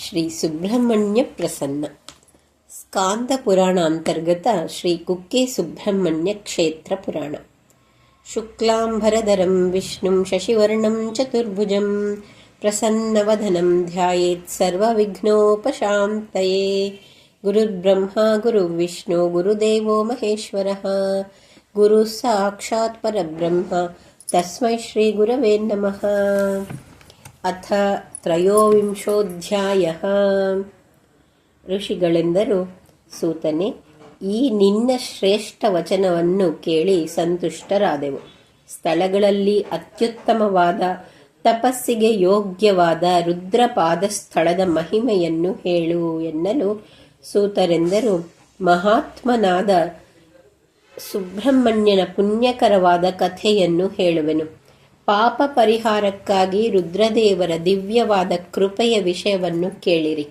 ಶ್ರೀ ಸುಬ್ರಹ್ಮಣ್ಯ ಪ್ರಸನ್ನ ಸ್ಕಾಂದ ಪುರಾಣ ಅಂತರ್ಗತ ಶ್ರೀ ಕುಕ್ಕೆ ಸುಬ್ರಹ್ಮಣ್ಯ ಕ್ಷೇತ್ರ ಪುರಾಣ ಶುಕ್ಲಾಂಬರಧರಂ ವಿಷ್ಣುಂ ಶಶಿವರ್ಣಂ ಚತುರ್ಭುಜಂ ಪ್ರಸನ್ನವದನಂ ಧ್ಯಾಯೇತ್ ಸರ್ವವಿಘ್ನೋಪಶಾಂತಯೇ ಗುರುರ್ಬ್ರಹ್ಮ ಗುರುರ್ವಿಷ್ಣು ಗುರುದೇವೋ ಮಹೇಶ್ವರಃ ಗುರು ಸಾಕ್ಷಾತ್ ಪರಬ್ರಹ್ಮ ತಸ್ಮೈ ಶ್ರೀ ಗುರವೇ ನಮಃ ಅಥ ತ್ರಯೋವಿಂಶೋಧ್ಯಾಯ ಋಷಿಗಳೆಂದರು ಸೂತನೆ, ಈ ನಿನ್ನ ಶ್ರೇಷ್ಠ ವಚನವನ್ನು ಕೇಳಿ ಸಂತುಷ್ಟರಾದೆವು. ಸ್ಥಳಗಳಲ್ಲಿ ಅತ್ಯುತ್ತಮವಾದ, ತಪಸ್ಸಿಗೆ ಯೋಗ್ಯವಾದ ರುದ್ರಪಾದ ಸ್ಥಳದ ಮಹಿಮೆಯನ್ನು ಹೇಳು ಎನ್ನಲು ಸೂತರೆಂದರು. ಮಹಾತ್ಮನಾದ ಸುಬ್ರಹ್ಮಣ್ಯನ ಪುಣ್ಯಕರವಾದ ಕಥೆಯನ್ನು ಹೇಳುವೆನು. ಪಾಪ ಪರಿಹಾರಕ್ಕಾಗಿ ರುದ್ರದೇವರ ದಿವ್ಯವಾದ ಕೃಪೆಯ ವಿಷಯವನ್ನು ಕೇಳಿರಿ.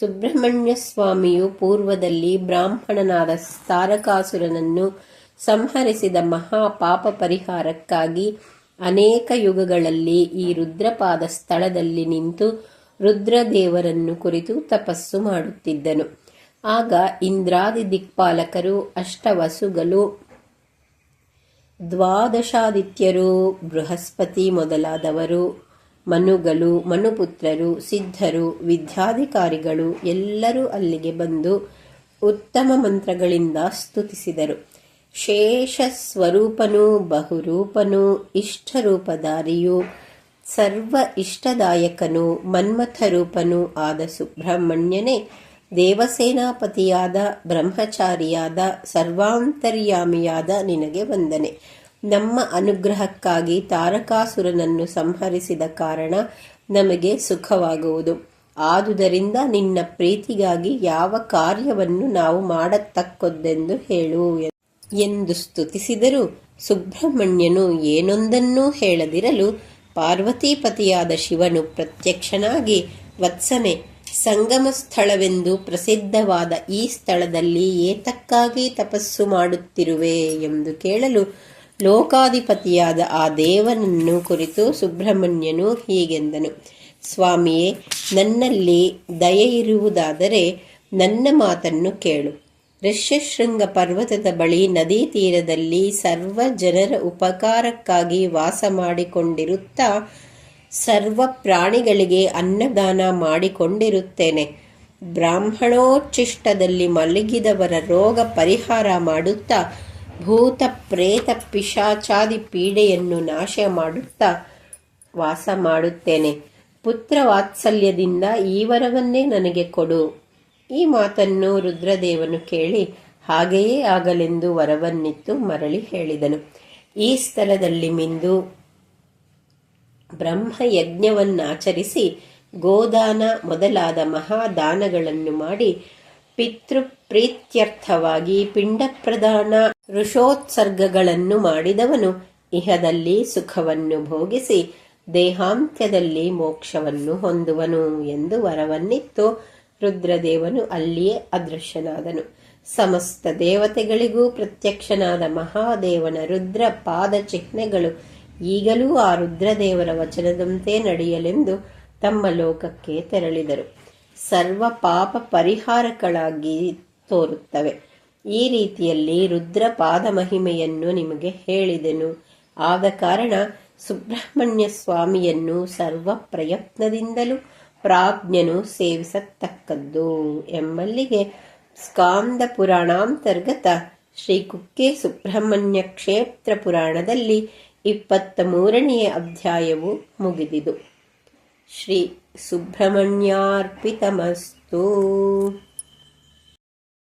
ಸುಬ್ರಹ್ಮಣ್ಯ ಸ್ವಾಮಿಯು ಪೂರ್ವದಲ್ಲಿ ಬ್ರಾಹ್ಮಣನಾದ ತಾರಕಾಸುರನನ್ನು ಸಂಹರಿಸಿದ ಮಹಾ ಪಾಪ ಪರಿಹಾರಕ್ಕಾಗಿ ಅನೇಕ ಯುಗಗಳಲ್ಲಿ ಈ ರುದ್ರಪಾದ ಸ್ಥಳದಲ್ಲಿ ನಿಂತು ರುದ್ರದೇವರನ್ನು ಕುರಿತು ತಪಸ್ಸು ಮಾಡುತ್ತಿದ್ದನು. ಆಗ ಇಂದ್ರಾದಿ ದಿಕ್ಪಾಲಕರು ಅಷ್ಟವಸುಗಳು ದ್ವಾದಶಾದಿತ್ಯರು, ಬೃಹಸ್ಪತಿ ಮೊದಲಾದವರು, ಮನುಗಳು, ಮನುಪುತ್ರರು, ಸಿದ್ಧರು, ವಿದ್ಯಾಧಿಕಾರಿಗಳು ಎಲ್ಲರೂ ಅಲ್ಲಿಗೆ ಬಂದು ಉತ್ತಮ ಮಂತ್ರಗಳಿಂದ ಸ್ತುತಿಸಿದರು. ಶೇಷ ಸ್ವರೂಪನು, ಬಹುರೂಪನು, ಇಷ್ಟರೂಪಧಾರಿಯು, ಸರ್ವ ಇಷ್ಟದಾಯಕನು ಮನ್ಮಥರೂಪನೂ ಆದ ಸುಬ್ರಹ್ಮಣ್ಯನೇ ದೇವಸೇನಾಪತಿಯಾದ, ಬ್ರಹ್ಮಚಾರಿಯಾದ, ಸರ್ವಾಂತರ್ಯಾಮಿಯಾದ ನಿನಗೆ ವಂದನೆ. ನಮ್ಮ ಅನುಗ್ರಹಕ್ಕಾಗಿ ತಾರಕಾಸುರನನ್ನು ಸಂಹರಿಸಿದ ಕಾರಣ ನಮಗೆ ಸುಖವಾಗುವುದು. ಆದುದರಿಂದ ನಿನ್ನ ಪ್ರೀತಿಗಾಗಿ ಯಾವ ಕಾರ್ಯವನ್ನು ನಾವು ಮಾಡತಕ್ಕದ್ದೆಂದು ಹೇಳು ಎಂದು ಸ್ತುತಿಸಿದರು. ಸುಬ್ರಹ್ಮಣ್ಯನು ಏನೊಂದನ್ನೂ ಹೇಳದಿರಲು ಪಾರ್ವತೀಪತಿಯಾದ ಶಿವನು ಪ್ರತ್ಯಕ್ಷನಾಗಿ, ವತ್ಸನೆ ಸಂಗಮ ಸ್ಥಳವೆಂದು ಪ್ರಸಿದ್ಧವಾದ ಈ ಸ್ಥಳದಲ್ಲಿ ಏತಕ್ಕಾಗಿ ತಪಸ್ಸು ಮಾಡುತ್ತಿರುವೆ ಎಂದು ಕೇಳಲು ಲೋಕಾಧಿಪತಿಯಾದ ಆ ದೇವನನ್ನು ಕುರಿತು ಸುಬ್ರಹ್ಮಣ್ಯನು ಹೀಗೆಂದನು. ಸ್ವಾಮಿಯೇ, ನನ್ನಲ್ಲಿ ದಯೆ ಇರುವುದಾದರೆ ನನ್ನ ಮಾತನ್ನು ಕೇಳು. ಋಷ್ಯಶೃಂಗ ಪರ್ವತದ ಬಳಿ ನದಿ ತೀರದಲ್ಲಿ ಸರ್ವ ಜನರ ಉಪಕಾರಕ್ಕಾಗಿ ವಾಸ ಮಾಡಿಕೊಂಡಿರುತ್ತಾ ಸರ್ವ ಪ್ರಾಣಿಗಳಿಗೆ ಅನ್ನದಾನ ಮಾಡಿಕೊಂಡಿರುತ್ತೇನೆ. ಬ್ರಾಹ್ಮಣೋಚ್ಚಿಷ್ಟದಲ್ಲಿ ಮಲಗಿದವರ ರೋಗ ಪರಿಹಾರ ಮಾಡುತ್ತಾ ಭೂತ ಪ್ರೇತ ಪಿಶಾಚಾದಿ ಪೀಡೆಯನ್ನು ನಾಶ ಮಾಡುತ್ತಾ ವಾಸ ಮಾಡುತ್ತೇನೆ. ಪುತ್ರ ವಾತ್ಸಲ್ಯದಿಂದ ಈ ವರವನ್ನೇ ನನಗೆ ಕೊಡು. ಈ ಮಾತನ್ನು ರುದ್ರದೇವನು ಕೇಳಿ ಹಾಗೆಯೇ ಆಗಲೆಂದು ವರವನ್ನಿತ್ತು ಮರಳಿ ಹೇಳಿದನು. ಈ ಸ್ಥಳದಲ್ಲಿ ಮಿಂದು ಬ್ರಹ್ಮಯಜ್ಞವನ್ನಾಚರಿಸಿ ಗೋದಾನ ಮೊದಲಾದ ಮಹಾದಾನಗಳನ್ನು ಮಾಡಿ ಪಿತೃಪ್ರೀತ್ಯರ್ಥವಾಗಿ ಪಿಂಡ ಪ್ರದಾನ ಋಷೋತ್ಸರ್ಗಗಳನ್ನು ಮಾಡಿದವನು. ಇಹದಲ್ಲಿ ಸುಖವನ್ನು ಭೋಗಿಸಿ ದೇಹಾಂತ್ಯದಲ್ಲಿ ಮೋಕ್ಷವನ್ನು ಹೊಂದುವನು ಎಂದು ವರವನ್ನಿತ್ತು. ರುದ್ರದೇವನು ಅಲ್ಲಿಯೇ ಅದೃಶ್ಯನಾದನು. ಸಮಸ್ತ ದೇವತೆಗಳಿಗೂ ಪ್ರತ್ಯಕ್ಷನಾದ ಮಹಾದೇವನ ರುದ್ರ ಪಾದ ಚಿಹ್ನೆಗಳು ಈಗಲೂ ಆ ರುದ್ರದೇವರ ವಚನದಂತೆ ನಡೆಯಲೆಂದು ತಮ್ಮ ಲೋಕಕ್ಕೆ ತೆರಳಿದರು. ಸರ್ವ ಪಾಪ ಪರಿಹಾರಗಳಾಗಿ ತೋರುತ್ತವೆ. ಈ ರೀತಿಯಲ್ಲಿ ರುದ್ರ ಪಾದ ಮಹಿಮೆಯನ್ನು ನಿಮಗೆ ಹೇಳಿದೆನು. ಆದ ಕಾರಣ ಸುಬ್ರಹ್ಮಣ್ಯ ಸ್ವಾಮಿಯನ್ನು ಸರ್ವ ಪ್ರಯತ್ನದಿಂದಲೂ ಪ್ರಾಜ್ಞನು ಸೇವಿಸತಕ್ಕದ್ದು ಎಂಬಲ್ಲಿಗೆ ಸ್ಕಾಂದ ಪುರಾಣಾಂತರ್ಗತ ಶ್ರೀ ಕುಕ್ಕೆ ಸುಬ್ರಹ್ಮಣ್ಯ ಕ್ಷೇತ್ರ ಪುರಾಣದಲ್ಲಿ ಇಪ್ಪತ್ತ ಮೂರನೆಯ ಅಧ್ಯಾಯವು ಮುಗಿದಿದು. ಶ್ರೀ ಸುಬ್ರಹ್ಮಣ್ಯಾರ್ಪಿತಮಸ್ತು.